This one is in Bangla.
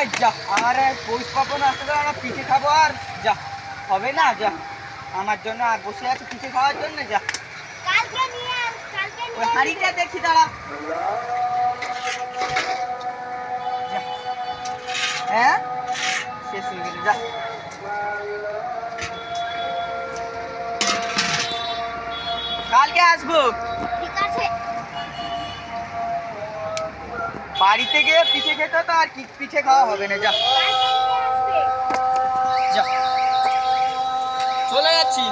মানে পৌষ পাপন আসতে তো আমরা পিঠে খাব আর। যা হবে না যা। আমার জন্য আর বসে আছে পিঠে খাওয়ার জন্য যা। ওই হাঁড়িটা দেখি দাঁড়া। হ্যাঁ? শেষ হয়ে গেল যা। কালকে আসব। বাড়িতে গিয়ে পিঠে খেতে তো আর কি পিঠে খাওয়া হবে না যা। চলে যাচ্ছি।